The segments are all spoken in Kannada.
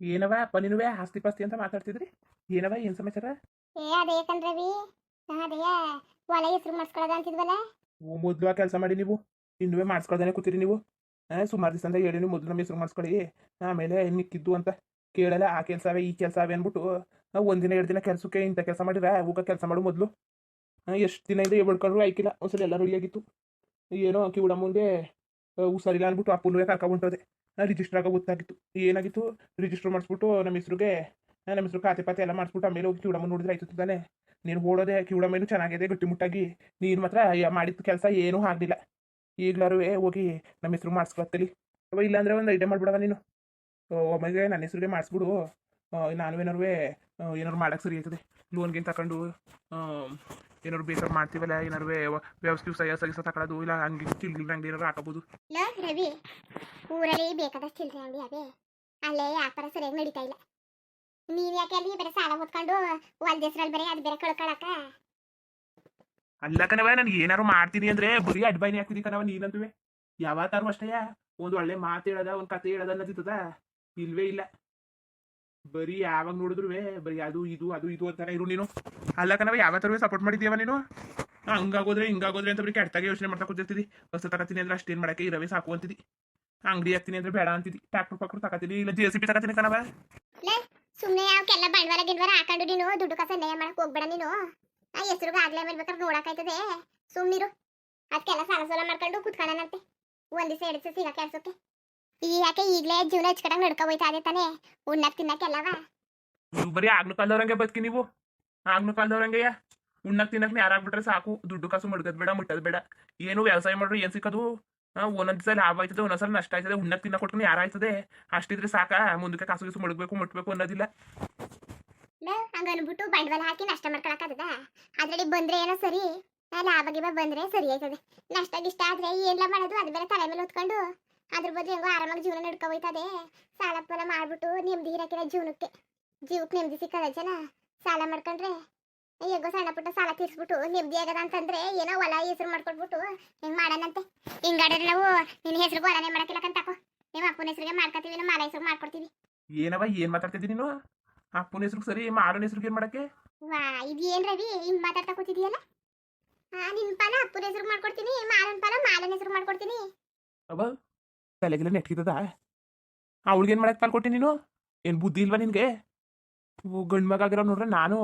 ಏನವ ಅಪ್ಪ ನೀನುವೆ ಆಸ್ತಿ ಪಾಸ್ತಿ ಅಂತ ಮಾತಾಡ್ತಿದ್ರಿ? ಏನವ ಏನ್ ಸಮಾಚಾರ? ಏ ಅದೇ ಕಣ್ರವಿ ಅದೇ ಹೊಲ ಹೆಸರು ಮಾಡಿಸ್ಕೊಳ್ಳೋದ ಅಂತಿದ್ವಲ್ಲ? ಓ ಮೊದ್ಲು ಆ ಕೆಲಸ ಮಾಡಿ ನೀವು. ಇನ್ನುವೆ ಮಾಡಿಸ್ಕೊಳ್ದೇನೆ ಕೂತಿರಿ ನೀವು. ಸುಮಾರು ದಿವಸ ಅಂತ ಹೇಳಿ ನೀವು ಮೊದಲು ನಮ್ಮ ಹೆಸರು ಮಾಡಿಸ್ಕೊಳ್ಳಿ. ಆಮೇಲೆ ಮಿಕ್ಕಿದ್ದು ಅಂತ ಕೇಳಲ್ಲ ಆ ಕೆಲಸವೇ ಈ ಕೆಲಸವೇ ಅಂದ್ಬಿಟ್ಟು ಆ, ಒಂದಿನ ಎರಡು ದಿನ ಕೆಲಸಕ್ಕೆ ಇಂಥ ಕೆಲಸ ಮಾಡಿರ? ಊಗ ಕೆಲಸ ಮಾಡು ಮೊದಲು. ಎಷ್ಟು ದಿನ ಇದೆ ಹೇಳ್ಕೊಂಡ್ರು ಆಯ್ಕಿಲ್ಲ. ಒಂದ್ಸಲ ಎಲ್ಲ ರೆಡಿಯಾಗಿತ್ತು ಏನೋ ಕಿವಿಡ ಮುಂದೆ ಹುಷಾರಿಲ್ಲ ಅಂದ್ಬಿಟ್ಟು ಅಪ್ಪನುವೆ ಕರ್ಕೊಂಡ್ಬಿಟ್ಟದೆ ರಿಜಿಸ್ಟರ್ ಆಗೋ ಗೊತ್ತಾಗಿತ್ತು ಏನಾಗಿತ್ತು? ರಿಜಿಸ್ಟರ್ ಮಾಡಿಸ್ಬಿಟ್ಟು ನಮ್ಮ ಹೆಸ್ರಿಗೆ ನಮ್ಮ ಹೆಸ್ರು ಖಾತೆ ಪಾತೆ ಎಲ್ಲ ಮಾಡಿಸ್ಬಿಟ್ಟು ಆಮೇಲೆ ಹೋಗಿ ಕಿವಡಮ್ಮ ನೋಡಿದ್ರೆ ಆಯ್ತು ತಾನೆ. ನೀನು ಓಡೋದೆ ಕಿವಡಮ್ಮೇನು ಚೆನ್ನಾಗಿದೆ ಗಟ್ಟಿಮುಟ್ಟಾಗಿ ನೀನು ಮಾತ್ರ ಮಾಡಿದ ಕೆಲಸ ಏನೂ ಆಗಲಿಲ್ಲ. ಈಗ್ಲಾರು ಹೋಗಿ ನಮ್ಮ ಹೆಸ್ರು ಮಾಡಿಸ್ಕೊತ್ತಲಿ ಅವ ಇಲ್ಲಾಂದ್ರೆ ಒಂದು ಐಡಿಯಾ ಮಾಡ್ಬಿಡವ ನೀನು. ಒಮ್ಮೆಗೆ ನನ್ನ ಹೆಸ್ರಿಗೆ ಮಾಡಿಸ್ಬಿಡು. ನಾನು ಏನಾರು ಏನಾರು ಮಾಡೋಕ್ಕೆ ಸರಿ ಆಯ್ತದೆ. ಲೋನ್ಗೇನು ತಗೊಂಡು ಏನಾರು ಬೇಸರ ಮಾಡ್ತೀವಲ್ಲ ಏನಾರು ವ್ಯವಸ್ಥೆ ಸಹ ಸಹಿಸ ತಗೊಳ್ಳೋದು ಇಲ್ಲ ಹಂಗೆ ಚಿಲ್ಲಿ ಅಂಗಡಿ ಏನಾರು ಹಾಕಬಹುದು ಲೋ ರವಿ ಊರಲ್ಲಿ ಬೇಕಾದಷ್ಟು ಚಿಲ್ಲರೆ ಅಂಗಡಿ ಅದೇ ಅಲ್ಲೇ ವ್ಯಾಪಾರ ಸರಿಯಾಗಿ ನಡೀತಾ ಇಲ್ಲ. ನೀವು ಯಾಕೆ ಅಲ್ಲಿ ಬೇರೆ ಸಾಲ ಹೊತ್ಕೊಂಡು ಹೊಲ್ದ ಹೆಸರಲ್ಲಿ ಬೇರೆ ಅದು ಬೇರೆ ಕಳ್ಕೊಳಕ? ಅಲ್ಲ ಕಣವ ನನಗೆ ಏನಾರು ಮಾಡ್ತೀನಿ ಅಂದ್ರೆ ಬರೀ ಅಡ್ಬೈನಿ ಹಾಕ್ತೀನಿ ಕಣವ ನೀನಂತುವೆ. ಯಾವತ್ತಾರು ಅಷ್ಟೇ ಒಂದು ಒಳ್ಳೆ ಮಾತು ಹೇಳದ ಒಂದು ಕತೆ ಹೇಳದ ಅನ್ನೋದಿತ್ತದ ಇಲ್ವೇ ಇಲ್ಲ. ಬರೀ ಯಾವಾಗ ನೋಡಿದ್ರು ಬರೀ ಅದು, ಇದು ಅದು, ಇದು ಅಂತಾನೆ ಇರು ನೀನು. ಅಲ್ಲ ಕಣವ ಯಾವತ್ತಾರು ಸಪೋರ್ಟ್ ಮಾಡಿದ್ಯವ ನೀನು? ಹಂಗಾಗೋದ್ರೆ, ಹಿಂಗಾಗೋದ್ರೆ ಅಂತ ಬರೀ ಕೆಟ್ಟಾಗಿ ಯೋಚನೆ ಮಾಡ್ತಾ ಕೂತಿರ್ತಿದಿ ಹೊಸ ತಗತೀನಿ ಅಂದ್ರೆ ಅಷ್ಟೇನ್ ಮಾಡಕ್ಕೆ ಇರವೇ ಸಾಕು ಅಂತಿದಿ. ಅಂಗಡಿ ಹಾಕ್ತೀನಿ ಅಂದ್ರೆ ಬೇಡ ಅಂತಿದಿ. ಟ್ಯಾಕ್ಟರ್ ಪಕ್ರು ತಗತೀನಿ ಇಲ್ಲ ಜೆ ಸಿ ಪಿ ತಗತೀನಿ ಕಣವ ಸುಮ್ಮನೆ ಅವಕ್ಕೆಲ್ಲ ಬಂಡವಾಳ ಗಿಡವಾರ ಹಾಕೊಂಡು ನೀನು, ದುಡ್ಡು ಕಸ ನೇಯ ಮಾಡಕ್ಕೆ ಹೋಗ್ಬೇಡ ನೀನು. ಆ ಹೆಸ್ರಿಗೆ ಆಗ್ಲೇ ಬರ್ಬೇಕಾದ್ರೆ ನೋಡಕ್ಕಾಯ್ತದೆ ಸುಮ್ಮನಿರು ಅದಕ್ಕೆಲ್ಲ ಸಾಲ ಸಾಲ ಮಾಡ್ಕೊಂಡು ಕುತ್ಕೊಳ್ಳೋಣಂತೆ ಒಂದು ದಿವಸ ಎರಡು ದಿವಸ ಸಿಗಕ್ಕೆ ಕೆಲ್ಸಕ್ಕೆ ಈ ಯಾಕೆ ಈಗಲೇ ಜೀವನ ಹಚ್ಕಡಂಗ್ ನಡ್ಕೊ ಹೋಯ್ತಾ ಅದೇ ತಾನೇ? ಉಣ್ಣಕ್ ತಿನ್ನಕ್ಕೆಲ್ಲವಾ ನೀವು ಬರೀ ಆಗ್ಲು ಕಾಲದವ್ರಂಗೆ ಬದುಕಿ ನೀವು. ಆಗ್ಲು ಕಾಲದವ್ರಂಗೆಯ. ಉಣ್ಣಕ್ ತಿನ್ನಕ್ ಯಾರಾಗ್ಬಿಟ್ರೆ ಸಾಕು. ದುಡ್ಡು ಕಾಸು ಮಡ್ಗದ್ ಬೇಡ ಮುಟ್ಟದ್ ಬೇಡ. ಏನು ವ್ಯವಸಾಯ ಮಾಡ್ರೆ ಏನ್ ಸಿಕ್ಕದು? ಒಂದೊಂದ್ ಸಲ ಲಾಭ ಆಯ್ತದೆ ಒಂದೊಂದ್ಸಲ ನಷ್ಟ ಆಯ್ತದೆ. ಉಣ್ಣಕ್ ತಿನ್ನಕ್ ಕೊಟ್ಕೊಂಡು ಯಾರಾಯ್ತದೆ ಅಷ್ಟಿದ್ರೆ ಸಾಕ? ಮುಂದಕ್ಕೆ ಕಾಸು ಗೀಸು ಮಡಗಬೇಕು ಮುಟ್ಬೇಕು ಅನ್ನೋದಿಲ್ಲ. ಹಂಗ ಅನ್ಬಿಟ್ಟು ಬಂಡವಾಳ ಹಾಕಿ ನಷ್ಟ ಮಾಡ್ಕೊಳಕ್ಕಾಗದ ಅದ್ರಲ್ಲಿ ಬಂದ್ರೆ ಏನೋ ಸರಿ ಲಾಭ ಗಿಭ ಬಂದ್ರೆ ಸರಿ ಆಯ್ತದೆ. ನಷ್ಟ ಗಿಷ್ಟ ಆದ್ರೆ ಏನ್ ಮಾಡೋದು? ಅದ್ ಬೇರೆ ತಲೆ ಮೇಲೆ ಹೊತ್ಕೊಂಡು ಅದ್ರ ಬದಲು ಹೆಂಗೋ ಆರಾಮಾಗಿ ಜೀವನ ನಡ್ಕೋಬೋಯ್ತದೆ. ಸಾಲ ಪಾಲ ಮಾಡ್ಬಿಟ್ಟು ನೆಮ್ಮದಿ ಇರಕ್ಕಿಲ್ಲ ಜೀವನಕ್ಕೆ. ಜೀವಕ್ಕೆ ನೆಮ್ಮದಿ ಸಿಕ್ಕದ ಜನ. ಸಾಲ ಮಾಡ್ಕೊಂಡ್ರೆ ಹೇಗೋ ಸಣ್ಣ ಪುಟ್ಟ ಸಾಲ ತೀರ್ಸ್ಬಿಟ್ಟು ನೆಮ್ಮದಿ ಆಗದ ಅಂತಂದ್ರೆ ಏನೋ ಹೊಲ ಹೆಸರು ಮಾಡ್ಕೊಟ್ಬಿಟ್ಟು ಹೆಂಗ್ ಮಾಡೋಣಂತೆ. ಹಿಂಗಾಡಿದ್ರೆ ನಾವು. ನಿನ್ನ ಹೆಸರು ಹೊಲನೇ ಮಾಡಕ್ಕಿಲ್ಲ ಕಂತಾಕೋ ನಿಮ್ಮ ಅಪ್ಪನ ಹೆಸರಿಗೆ ಮಾಡ್ಕೊತೀವಿ ನಮ್ಮ ಮಾಲ ಹೆಸರು ಮಾಡ್ಕೊಡ್ತೀವಿ. ಏನವ ಏನ್ ಮಾತಾಡ್ತಿದ್ದೀನಿ ನೀನು? ಅಪ್ಪನ ಹೆಸರು ಸರಿ ಮಾರನ ಹೆಸರು ಏನ್ ಮಾಡಕ್ಕೆ? ವಾ ಇದೇನ್ ರವಿ ಹಿಂಗ್ ಮಾತಾಡ್ತಾ ಕೂತಿದೀಯಲ್ಲ? ಆ ನಿನ್ ಪಾಲ ಅಪ್ಪನ ಹೆಸರು ಮಾಡ್ಕೊಡ್ತೀನಿ ಮಾಲನ್ ಪಾಲ ಮಾಲನ ಹೆಸರು ಮಾಡ್ಕೊಡ್ತೀನಿ. ಅವ ತಲೆಗೆಲ್ಲ ಅವಳಿಗೆ ಏನ್ ಮಾಡಕ್ ಪಾಲ್ ಕೊಟ್ಟಿ ನೀನು? ಏನ್ ಬುದ್ಧಿ ಇಲ್ವಾ ನಿನ್ಗೆ? ಗಂಡ್ ಮಗ ಆಗಿರೋ ನೋಡ್ರೆ ನಾನು.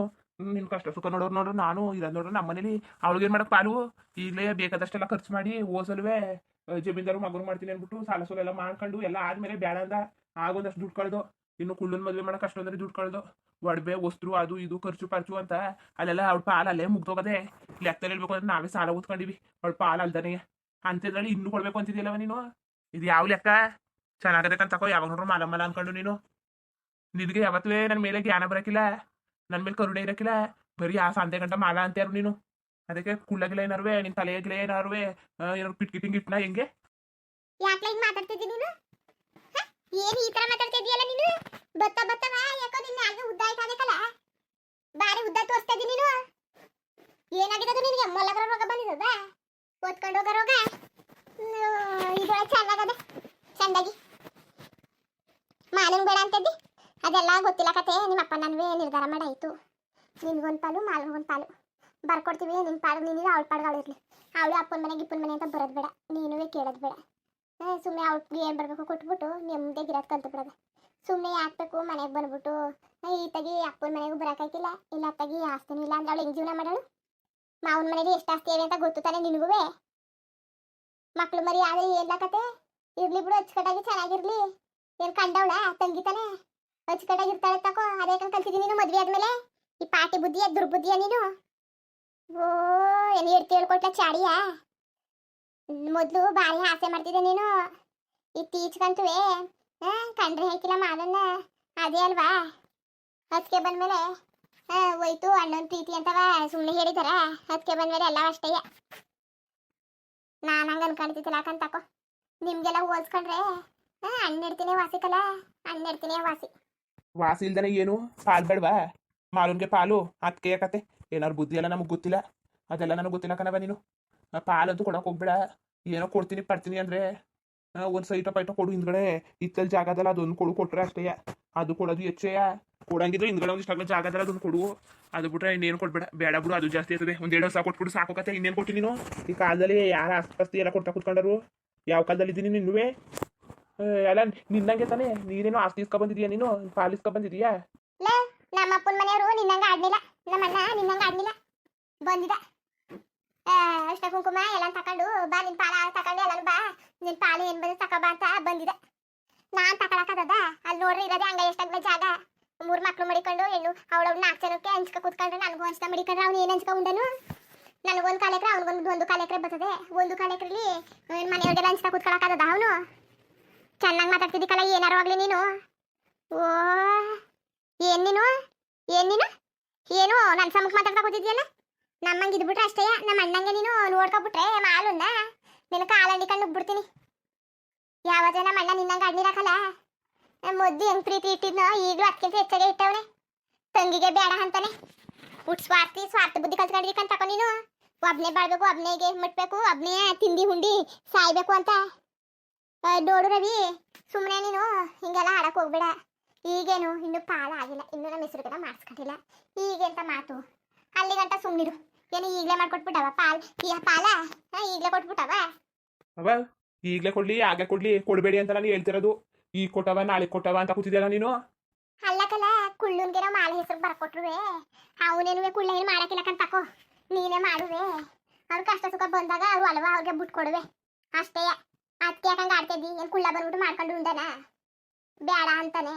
ನಿನ್ ಕಷ್ಟ ಸುಖ ನೋಡೋರು ನೋಡ್ರೆ ನಾನು ಇರೋದು ನೋಡ್ರೆ ನಮ್ಮ ಮನೇಲಿ. ಅವಳಿಗೆ ಏನ್ ಮಾಡಕ್ ಪಾಲು? ಇಲ್ಲೇ ಬೇಕಾದಷ್ಟೆಲ್ಲ ಖರ್ಚು ಮಾಡಿ ಓಸಲ್ವೇ ಜಮೀನ್ದಾರು ಮಗನು ಮಾಡ್ತೀನಿ ಅಂದ್ಬಿಟ್ಟು ಸಾಲ ಸೋಲ ಎಲ್ಲ ಮಾಡ್ಕೊಂಡು ಎಲ್ಲ ಆದ್ಮೇಲೆ ಬೇಡ ಅಂದ. ಆಗೊಂದಷ್ಟು ದುಡ್ಡು ಕಳೆದು. ಇನ್ನು ಕುಳ್ಳನ್ ಮದ್ವೆ ಮಾಡಕ್ ಅಷ್ಟೊಂದ್ರೆ ದುಡ್ಡು ಕಳೆದು. ಒಡವೆ ವಸ್ತು ಅದು ಇದು, ಖರ್ಚು, ಪರ್ಚು ಅಂತ ಅಲ್ಲೆಲ್ಲ ಅವಳ ಪಾಲು ಅಲ್ಲೇ ಮುಗ್ದೋಗದೆ. ಲೆಕ್ಕದಲ್ಲಿ ಹೇಳ್ಬೇಕು ಅಂದ್ರೆ ನಾವೇ ಸಾಲ ಓದ್ಕೊಂಡಿವಿ ಅವಳ ಪಾಲು ಅಲ್ದನೇ ಅಂಥದ್ರಲ್ಲಿ ಇನ್ನೂ ಕೊಡ್ಬೇಕು ಅಂತಿದ್ಯಲ್ಲವ ನೀನು? ಇದು ಯಾವ ಲೆಕ್ಕ ಚೆನ್ನಾಗದಕ್ಕಂತ ತಕೋ ಯಾವಾಗ ನೋಡ್ರು ಮಾಲ ಮಲ ಅನ್ಕೊಂಡು ನೀನು ನಿನಗೆ ಯಾವತ್ತೂ ನನ್ನ ಮೇಲೆ ಜ್ಞಾನ ಬರಕಿಲ್ಲ ನನ್ನ ಮೇಲೆ ಕರುಣೆ ಇರಕಿಲ್ಲ ಬರೀ ಆ ಸಂತೆ ಗಂಟ ಮಾಲ ಅಂತಾರು ನೀನು ಅದಕ್ಕೆ ಕುಳ್ಳಗಿಲ್ಲ ಏನಾರುವೆ ನಿನ್ ತಲೆಗಿಲ್ಲ ಏನಾರುವೆ ಏನಾರು ಪಿಟ್ ಕಿಟ್ಟಿಂಗ್ ಇಟ್ನ ಹೆಂಗೆ ಯಾಕೆ ಹಿಂಗ್ ಮಾತಾಡ್ತಿದ್ದಿ ನೀನು? ಏನ್ ಈ ತರ ಮಾತಾಡ್ತಿದ್ಯಲ್ಲ ನೀನು ಬತ್ತ ಬತ್ತವ ಯಾಕೋ ನಿನ್ನ ಆಗ ಉದ್ದ ಆಯ್ತಾದಕ್ಕಲ್ಲ ಬಾರಿ ಉದ್ದ ತೋರಿಸ್ತಾ ಇದ್ದೀನಿ ನೀನು ಏನಾಗಿದೆ ನಿನಗೆ ಮೊಲಗರ ರೋಗ ಬಂದಿದ್ದದ ಓದ್ಕೊಂಡು ಹೋಗೋ ರೋಗ ಇದೊಳಗೆ ಚೆನ್ನಾಗದೆ ಚಂದಾಗಿ. ಮಾಲನ್ ಬೇಡ ಅಂತದ್ದಿ? ಅದೆಲ್ಲ ಗೊತ್ತಿಲ್ಲ ಕತೆ ನಿಮ್ಮ ಅಪ್ಪ ನನ್ವೇ ನಿರ್ಧಾರ ಮಾಡಾಯಿತು. ನಿನ್ಗೊಂದು ಪಾಲು ಮಾಲಿನ್ಗೊಂದು ಪಾಲು. ಬರ್ಕೊಡ್ತೀವಿ ನಿನ್ನ ಪಾಡು ನಿನಗೆ ಅವಳ ಪಾಡ್ಗೆ ಇರಲಿ. ಅವಳು ಅಪ್ಪನ ಮನೆಗೆ, ಇಪ್ಪನ ಮನೆ ಅಂತ ಬರೋದು ಬೇಡ. ನೀನುವೇ ಕೇಳೋದು ಬೇಡ. ಸುಮ್ಮನೆ ಅವ್ಳಿಗೆ ಏನು ಬರಬೇಕು ಕೊಟ್ಬಿಟ್ಟು ನಿಮ್ಮದೇ ಗಿರೋದು ಕಲ್ತು ಬಿಡೋದು. ಸುಮ್ಮನೆ ಹಾಕ್ಬೇಕು ಮನೆಗೆ ಬಂದ್ಬಿಟ್ಟು ಈತಾಗಿ ಅಪ್ಪನ ಮನೆಗೂ ಬರೋಕ್ಕಾಗಿಲ್ಲ ಇಲ್ಲ ಅತ್ತಾಗಿ ಆಸ್ತಿನೂ ಇಲ್ಲ ಅಂದ್ರೆ ಅವಳು ಹೆಂಗೆ ಜೀವನ ಮಾಡೋಳು? ಮಾವನ ಮನೇಲಿ ಎಷ್ಟು ಆಸ್ತಿ ಇದೆ ಅಂತ ಗೊತ್ತು ತಾನೆ ನಿನಗೂ ಮಕ್ಳು ಮರಿ ಆದ್ರೆ ಏನ್ಲ ಕತೆ ಇರ್ಲಿ ಬಿಡು, ಅಚ್ಚುಕಟ್ಟಾಗಿ ಚೆನ್ನಾಗಿರ್ಲಿ. ಏನ್ ಕಂಡವಳ? ತಂಗಿ ತಾನೆ. ಅಚ್ಚುಕಟ್ಟಾಗಿರ್ತಾಳೆ ತಕೋ. ಅದೇ ಕಲ್ತಿದ್ದೀನಿ ನೀನು ಮದ್ವೆ ಆದ್ಮೇಲೆ? ಈ ಪಾಟಿ ಬುದ್ಧಿಯ ದುರ್ಬುದ್ಧಿಯ ನೀನು? ಓ ಏನು ಹೇಳ್ತಿ ಹೇಳ್ಕೊಟ್ಲ ಚಾಡಿಯಾ? ಮೊದ್ಲು ಬಾರಿ ಆಸೆ ಮಾಡ್ತಿದ್ದೆ ನೀನು. ಇತ್ತೀಚೆಗಂತುವೆ ಕಂಡ್ರೆ ಹಾಕಿಲ್ಲ ಮಾದನ್ನ ಅದೇ ಅಲ್ವಾ? ಅದಕ್ಕೆ ಬಂದ್ಮೇಲೆ ಹೋಯ್ತು, ಅಣ್ಣನ ಪ್ರೀತಿ ಅಂತವ ಸುಮ್ಮನೆ ಹೇಳಿದಾರ. ಅದಕ್ಕೆ ಬಂದ್ಮೇಲೆ ಎಲ್ಲ ಅಷ್ಟೇ. ಹಂಗೆ ಅನ್ಕೊಂಡಿದ್ದಿಲ್ಲ ಯಾಕಂತಕೋ ನಿಮ್ಗೆಲ್ಲ ಹೋಲ್ಸ್ಕೊಂಡ್ರೆ ಇಡ್ತೀನಿ ವಾಸಿಕಲ್ಲ ಅಣ್ಣ ಇಡ್ತೀನಿ ವಾಸಿ. ವಾಸಿ ಇಲ್ದನೆ ಏನು? ಪಾಲ್ ಬೇಡವಾ? ಮಾಲೂನ್ಗೆ ಪಾಲು ಅದಕ್ಕೆ ಯಾಕತ್ತೆ ಏನಾರು ಬುದ್ಧಿ ಎಲ್ಲ ನಮಗೆ ಗೊತ್ತಿಲ್ಲ. ಅದೆಲ್ಲ ನನಗೆ ಗೊತ್ತಿಲ್ಲ ಕಣವ ನೀನು. ಪಾಲಂತೂ ಕೊಡೋಕೆ ಹೋಗ್ಬೇಡ. ಏನೋ ಕೊಡ್ತೀನಿ, ಪಡ್ತೀನಿ ಅಂದ್ರೆ ಒಂದು ಸೈಟ ಪೈಟ ಕೊಡು ಹಿಂದ್ಗಡೆ. ಇತ್ತಲ್ಲಿ ಜಾಗದಲ್ಲ ಅದೊಂದು ಕೊಡು ಕೊಟ್ರೆ ಅಷ್ಟೇ. ಅದು ಕೊಡೋದು ಹೆಚ್ಚೆಯ ಕೊಡಂಗಿದ್ರೆ ಹಿಂದ್ಗಡೆ ಒಂದಿಷ್ಟು ಜಾಗ ಜಾಗದಲ್ಲ ಅದೊಂದು ಕೊಡು. ಅದು ಬಿಟ್ರೆ ಇನ್ನೇನು ಕೊಡ್ಬೇಡ. ಬೇಡ ಬಿಡು ಅದು ಜಾಸ್ತಿ ಇರ್ತದೆ. ಒಂದು ಎರಡು ಸಾವಿರ ಕೊಟ್ಬಿಡು ಸಾಕು ಕತೆ. ಇನ್ನೇನು ಕೊಟ್ಟು ನೀನು? ಈ ಕಾಲದಲ್ಲಿ ಯಾರ ಆಸ್ತಿ ಎಲ್ಲ ಕೊಡ್ತಾ ಕುತ್ಕೊಂಡರು? ಯಾವ ಕಾಲದಲ್ಲಿ ಇದ್ದೀನಿ ನಿನ್ನುವೆ ಎಲ್ಲ ನಿನ್ನಂಗೆ ತಾನೇ. ನೀನೇನು ಆಸ್ತಿ ಇಸ್ಕೊ ಬಂದಿದ್ಯಾ ನೀನು? ಪಾಲ್ ಇಸ್ಕೊ ಬಂದಿದ್ಯಾ ನಮ್ಮ ಅಪ್ಪನ ಮನೆಯವರು ನಿನ್ನಂಗ ಆಡ್ಲಿಲ್ಲ. ನಮ್ಮ ಅಣ್ಣ ನಿನ್ನಂಗ ಆಡ್ಲಿಲ್ಲ. ಬಂದಿದ. ಆ, ಅಷ್ಟ ಕುಂಕುಮ ಎಲ್ಲ ತಕೊಂಡು ಬಾ, ನಿನ್ ಪಾಲ ತಕೊಂಡು ಎಲ್ಲಾನು ಬಾ. ನಿನ್ ಪಾಲು ಏನ್ ಬಂದು ತಕೋ ಬಾ ಅಂತ ಬಂದಿದ. ನಾನ್ ತಕೊಳಕದ ಅಲ್ಲಿ ನೋಡ್ರಿ ಇರೋದೇ ಹಂಗ ಎಷ್ಟಾಗ್ಲ ಜಾಗ. ಮೂರ್ ಮಕ್ಳು ಮಡಿಕೊಂಡು ಹೆಣ್ಣು ಅವಳವ್ ನಾಲ್ಕು ಜನಕ್ಕೆ ಹಂಚ್ಕ ಕೂತ್ಕೊಂಡ್ರೆ ನನಗೂ ಹಂಚ್ಕ ಮಡಿಕೊಂಡ್ರೆ ಅವ್ನು ಏನ್ ಹಂಚ್ಕ ಉಂಡನು? ನನಗೊಂದು ಕಾಲ ಎಕರೆ ಅವ್ನಿಗೊಂದು ಒಂದು ಕಾಲ ಬರ್ತದೆ. ಒಂದು ಕಾಲ ಎಕರೆಲಿ ಮನೆಯವ್ರಿಗೆಲ್ಲ ಹಂಚ್ಕ ಕೂತ್ಕೊಳಕದ ಅವನು? ಚೆನ್ನಾಗಿ ಮಾತಾಡ್ತಿದ್ದಕ್ಕಲ್ಲ ಏನಾರು ಆಗ್ಲಿ ನೀನು? ಓ, ಏನ್ ನೀನು? ಏನ್ ನೀನು? ಏನು ನನ್ನ ಸಮಕ್ ಮಾತಾಡ್ತಾ ಕೂತಿದ್ಯಲ್ಲ? ನಮ್ಮಂಗೆ ಇದ್ಬಿಟ್ರೆ ಅಷ್ಟೇ. ನಮ್ಮ ಅಣ್ಣಂಗೆ ನೀನು ನೋಡ್ಕೊಬಿಟ್ರೆ ಮಾಲುನ್ನ ನಿನ್ನ ಕಾಲಂಡಿ ಕಣ್ಣು ಬಿಡ್ತೀನಿ ಯಾವತ್ತೇ ನಮ್ಮ ಅಣ್ಣ ನಿನ್ನಂಗೆ ಅಡ್ನಿರಾಕಲ್ಲ ಮೊದ್ಲು ಹೆಂಗ್ ಪ್ರೀತಿ ಇಟ್ಟಿದ್ನೋ ಈಗಲೂ ಅದಕ್ಕಿಂತ ಹೆಚ್ಚಾಗೆ ಇಟ್ಟವನೆ. ತಂಗಿಗೆ ಬೇಡ ಅಂತಾನೆ. ಹುಟ್ ಸ್ವಾರ್ಥಿ, ಸ್ವಾರ್ಥ ಬುದ್ಧಿ ಕಲ್ತ್ಕೊಂಡಿರ್ಕಂತ ತಕೊ ನೀನು. ಒಬ್ನೇ ಬಾಳ್ಬೇಕು, ಒಬ್ನೇಗೆ ಮುಟ್ಬೇಕು, ಒಬ್ನೇ ತಿಂಡಿ ಹುಂಡಿ ಸಾಯ್ಬೇಕು ಅಂತ. ನೋಡು ರವಿ ಸುಮ್ಮನೆ ನೀನು ಹಿಂಗೆಲ್ಲ ಆಡಕ್ಕೆ ಹೋಗ್ಬೇಡ. ಈಗೇನು, ಇನ್ನೂ ಪಾಲ ಆಗಿಲ್ಲ ಇನ್ನೂ ನಮ್ಮ ಹೆಸರುಗೆಲ್ಲ ಮಾಡಿಸ್ಕೊಂಡಿಲ್ಲ. ಈಗೆಂತ ಮಾತು? ಅಲ್ಲಿ ಗಂಟ ಸುಮ್ಮನಿರು ಏನು ಈಗಲೇ ಮಾಡ್ಕೊಟ್ಬಿಟ್ಟವ? ಪಾಲ್ ಈ ಪಾಲ? ಈಗಲೇ ಕೊಟ್ಬಿಟ್ಟವ? ಅವ ಈಗಲೇ ಕೊಡ್ಲಿ ಆಗಲೇ ಕೊಡ್ಲಿ ಕೊಡಬೇಡಿ ಅಂತ ನಾನು ಹೇಳ್ತಿರೋದು. ಈಗ ಕೊಟ್ಟವ ನಾಳೆ ಕೊಟ್ಟವ ಅಂತ ಕೂತಿದ್ಯಲ್ಲ ನೀನು? ಅಲ್ಲಕಲ್ಲ ಕುಳ್ಳುನ್ಗೆನೋ ಮಾಲೆ ಹೆಸರು ಬರ್ಕೊಟ್ರುವೆ. ಅವನೇನುವೆ ಕುಳ್ಳ ಏನು ಮಾಡಕ್ಕಿಲ್ಲ ಕಣ್ ತಕೋ. ನೀನೇ ಮಾಡುವೆ. ಅವ್ರ ಕಷ್ಟ ಸುಖ ಬಂದಾಗ ಅವ್ರು ಅಲ್ವಾ ಅವ್ರಿಗೆ ಬಿಟ್ಕೊಡುವೆ ಅಷ್ಟೇ. ಅದಕ್ಕೆ ಯಾಕಂಗ ಆಡ್ತಿದ್ದಿ ಏನು ಕುಳ್ಳ ಬಂದ್ಬಿಟ್ಟು ಮಾಡ್ಕೊಂಡು ಉಂಡನ? ಬೇಡ ಅಂತಾನೆ.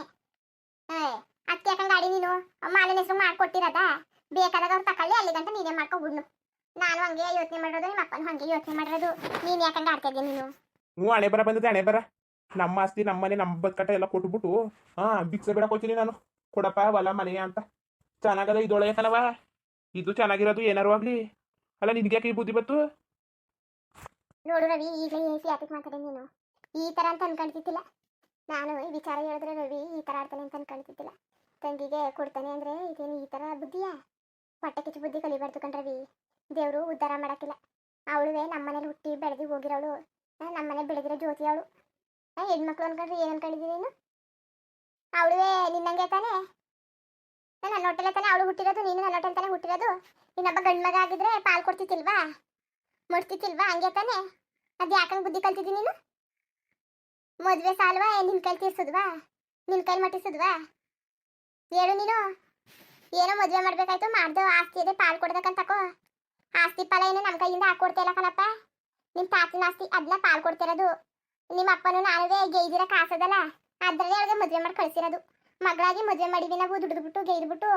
ಅದಕ್ಕೆ ಯಾಕಂಗ ಆಡಿ ನೀನು? ಮಾಲೆ ಹೆಸರು ಮಾಡ್ಕೊಟ್ಟಿರದ? ಬೇಕಾದಾಗ ಅವ್ರು ತಕೊಳ್ಳಿ ಅಲ್ಲಿ ಗಂಟ ನೀನೇ ಮಾಡ್ಕೊಬಿಡ್ನು ನಾನು ಹಂಗೆ ಯೋಚನೆ ಮಾಡಿರೋದು ನಿಮ್ಮ ಅಪ್ಪನ ಹಂಗೆ ಯೋಚನೆ ಮಾಡಿರೋದು. ನೀನು ಯಾಕಂಗ ಆಡ್ತಿದ್ದಿ ನೀನು? ಹ್ಞೂ ಹಣೆ ಬರ ಬಂದದೆ ಹಣೆ ಬರ. ನಮ್ಮ ಆಸ್ತಿ ನಮ್ಮ ಮನೆ ನಮ್ಮ ಬದುಕಟ್ಟ ಎಲ್ಲ ಕೊಟ್ಬಿಟ್ಟು ಹಾ ಬಿಕ್ಸ ಬೇಡ ನಾನು ಕೊಡಪ್ಪ ಹೊಲ ಮನೆ ಅಂತ. ಚೆನ್ನಾಗದ ಇದೊಳೆ ಕಣವ ಇದು ಚೆನ್ನಾಗಿರೋದು ಏನಾರು ಆಗ್ಲಿ. ಅಲ್ಲ ನಿನ್ಗೆ ಈ ಬುದ್ಧಿ ಬತ್ತು ನೋಡು ರವಿ ಈಗ ಏಸಿ ಯಾತಕ್ಕೆ ಮಾತಾಡಿ ನೀನು. ಈ ತರ ಅಂತ ಅನ್ಕೊಂತಿದ್ದಿಲ್ಲ ನಾನು ಈ ವಿಚಾರ ಹೇಳಿದ್ರೆ ರವಿ ಈ ತರ ಆಡ್ತಾನೆ ಅಂತ ಅನ್ಕೊಂತಿದ್ದಿಲ್ಲ ತಂಗಿಗೆ ಕೊಡ್ತಾನೆ ಅಂದರೆ ಇದೇನು ಈ ತರ ಬುದ್ಧಿಯಾ? ಹೊಟ್ಟೆ ಕಿಚ್ಚು ಬುದ್ಧಿ ಕಲಿಬಾರ್ದು ಕಣ್ರವಿ. ದೇವರು ಉದ್ಧಾರ ಮಾಡೋಕ್ಕಿಲ್ಲ ಅವಳುವೆ ನಮ್ಮ ಮನೇಲಿ ಹುಟ್ಟಿ ಬೆಳೆದು ಹೋಗಿರೋಳು. ನಮ್ಮನೆ ಬೆಳೆದಿರೋ ಜ್ಯೋತಿ ಅವಳು. ಹೆಣ್ಮಕ್ಳು ಅನ್ಕೊಂಡ್ರೆ ಏನು ಅನ್ಕೊಂಡಿದ್ದೀನಿ ನೀನು? ಅವಳುವೆ ನಿನ್ನಂಗೆ ತಾನೆ? ನನ್ನ ಹೊಟ್ಟೆಲೆ ತಾನೆ ಅವಳು ಹುಟ್ಟಿರೋದು, ನೀನು ನನ್ನ ಹೊಟ್ಟೆಲ್ ತಾನೆ ಹುಟ್ಟಿರೋದು. ಇನ್ನೊಬ್ಬ ಗಂಡು ಮಗ ಆಗಿದ್ರೆ ಪಾಲ್ ಕೊಡ್ತಿತ್ತಿಲ್ವಾ? ಮುಡ್ತಿತ್ತಿಲ್ವಾ? ಹಂಗೆ ತಾನೆ? ಅದು ಯಾಕಂಗ್ ಬುದ್ಧಿ ಕಲ್ತಿದ್ದೀನಿ ನೀನು? ಮದ್ವೆ ಸಾಲ್ವಾ? ನಿನ್ ಕೈ ತೀರ್ಸುದ್ವಾ? ನಿನ್ ಕೈ ಮಟ್ಟಿಸುದ್ವಾ? ಹೇಳು ನೀನು. ಏನೋ ಮದುವೆ ಮಾಡ್ಬೇಕಾಯ್ತು, ಮಾಡ್ದು ಆಸ್ತಿ ಇದೆ, ಪಾಲ್ ಕೊಡ್ಬೇಕಂತ ತಕೋ. ಆಸ್ತಿ ಪಾಲ ಏನು ನಮ್ಮ ಕೈಯಿಂದ ಹಾಕೊಡ್ತೇಲ ಕಣಪ್ಪ. ನಿಮ್ ತಾತನ ಆಸ್ತಿ ಅದನ್ನ ಪಾಲ್ ಕೊಡ್ತಿರೋದು. ನಿಮ್ಮ ಅಪ್ಪನು ನಾನುವೇ ಗೈದಿರ ಕಾಸದಲ್ಲ. ಅದ್ರಲ್ಲಿ ಅವ್ರಿಗೆ ಮದುವೆ ಮಾಡಿ ಕಳಿಸಿರೋದು. ಮಗಳಾಗಿ ಮದುವೆ ಮಾಡಿದ್ವಿ ನಾವು ದುಡಿದ್ಬಿಟ್ಟು, ಗೈದ್ಬಿಟ್ಟು.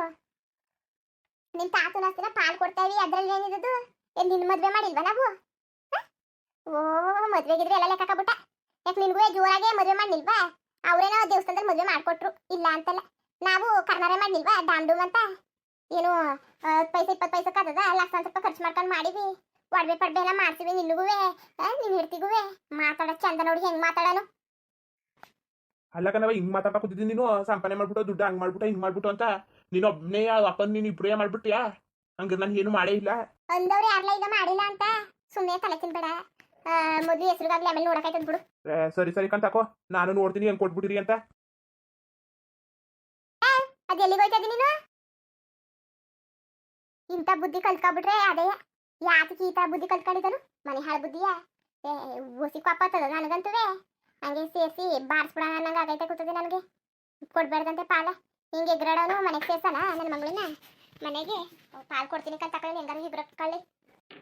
ನಿಮ್ ತಾತನ ಆಸ್ತಿನ ಪಾಲ್ ಕೊಡ್ತಾವಿ ಅದ್ರಲ್ಲಿ ಏನಿರೋದು ಏನ್ ನಿನ್ ಮದ್ವೆ ಮಾಡಿಲ್ವಾ ನಾವು? ಓ, ಮದ್ವೆಗಿದ್ರೆ ಎಲ್ಲ ಲೆಕ್ಕ ಯಾಕೆ ನಿನ್ಗೂ ಜೋರಾಗೆ ಮದುವೆ ಮಾಡಿಲ್ವಾ ಅವ್ರೇನೋ ದೇವಸ್ಥಾನದಲ್ಲಿ ಮದುವೆ ಮಾಡ್ಕೊಟ್ರು. ಇಲ್ಲ ಅಂತಲ್ಲ. ನಾವು ಕರ್ನಾರ ಮಾಡ್ಲಿಲ್ವಾ ದಾಂಡು ಅಂತ? ಏನು ಪೈಸೆ ಇಪ್ಪತ್ತು ಪೈಸೆ ಕದದ? ಲಕ್ಷಾಂತರ ರೂಪಾಯಿ ಖರ್ಚು ಮಾಡ್ಕೊಂಡು ಮಾಡಿವಿ. ಒಡವೆ ಪಡ್ಬೆ ಎಲ್ಲ ಮಾಡ್ತೀವಿ ನಿನ್ಗುವೆ ನಿನ್ ಹಿಡ್ತಿಗುವೆ. ಮಾತಾಡೋ ಚಂದ ನೋಡಿ ಹೆಂಗ್ ಮಾತಾಡೋನು. ಅಲ್ಲ ಕಣವ ಹಿಂಗ್ ಮಾತಾಡ್ತಾ ಕೂತಿದ್ದೀನಿ ನೀನು. ಸಂಪಾದನೆ ಮಾಡ್ಬಿಟ್ಟು ದುಡ್ಡು ಹಂಗ್ ಮಾಡ್ಬಿಟ್ಟು ಹಿಂಗ್ ಮಾಡ್ಬಿಟ್ಟು ಅಂತ. ನೀನು ಒಬ್ಬನೇ ಅಪ್ಪನ್ ನೀನು ಇಬ್ರೇ ಮಾಡ್ಬಿಟ್ಟಿಯಾ ಹಂಗ ನಾನು ಏನು ಮಾಡೇ ಇಲ್ಲ. ಅಂದವ್ರು ಯಾರ್ಲ ಈಗ ಮಾಡಿಲ್ಲ ಅಂತ? ಸುಮ್ಮನೆ ತಲೆ ತಿನ್ಬೇಡ. ಮೊದ್ಲು ಹೆಸರುಗಾಗ್ಲಿ ಆಮೇಲೆ ನೋಡಕಾಯ್ತದ ಬಿಡು. ಸರಿ ಸರಿ ಕಂತಾಕೋ ನಾನು ನೋಡ್ತೀನಿ ಹೆಂಗ್ ಕೊಟ್ಬಿಟ್ಟಿರಿ ಅಂತ. ಅದು ಎಲ್ಲಿಗೆ ನೀನು? ಇಂಥ ಬುದ್ಧಿ ಕಲ್ತ್ಕೊಬಿಟ್ರೆ ಅದೇ ಯಾತಕ್ಕೆ ಈ ಥರ ಬುದ್ಧಿ ಕಲ್ತ್ಕೊಂಡಿದ್ದನು? ಮನೆ ಹಾಳು ಬುದ್ಧಿಯಾ? ಏ ಒಸಿ ಕೊಪ್ಪತ್ತದ ನನಗಂತುವೆ ಹಂಗೆ ಸೇರಿಸಿ ಬಾರಿಸ್ಬಿಡ ಅನ್ನಂಗೆ ಆಗೈತೆ ಕೂತದೆ ನನಗೆ. ಕೊಡ್ಬಾರ್ದಂತೆ ಪಾಲ. ಹಿಂಗೆ ಎಗ್ರಡೋನು ಮನೆಗೆ ಸೇರ್ಸಲ್ಲ ನನ್ನ ಮಗಳನ್ನ? ಮನೆಗೆ? ಪಾಲ್ ಕೊಡ್ತೀನಿ ಅಂತ ತಕೊಳ್ಳಿ ಹೆಂಗಾರು ಹೀಗೆ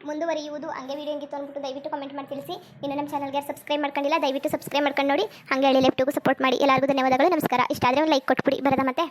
ಮುಂದುವರಿಯುವುದು ಹಂಗೆ ವೀಡಿಯೋ ಹೆಂಗಿತ್ತು ಅಂದ್ಬಿಟ್ಟು ದಯವಿಟ್ಟು ಕಮೆಂಟ್ ಮಾಡಿ ತಿಳಿಸಿ. ಇನ್ನು ನಮ್ಮ ಚಾನಲ್ಗೆ ಸಬ್ಸ್ಕ್ರೈಬ್ ಮಾಡ್ಕೊಂಡಿಲ್ಲ, ದಯವಿಟ್ಟು ಸಬ್ಸ್ಕ್ರೈಬ್ ಮಾಡ್ಕೊಂಡು ನೋಡಿ. ಹಂಗೆ ಹೇಳಿ ಲೆಫ್ಟಿಗೂ ಸಪೋರ್ಟ್ ಮಾಡಿ. ಎಲ್ಲರಿಗೂ ಧನ್ಯವಾದಗಳು, ನಮಸ್ಕಾರ. ಇಷ್ಟ ಆದರೆ ಒಂದು ಲೈಕ್ ಕೊಟ್ಬಿಡಿ. ಬರೋದ ಮತ್ತೆ?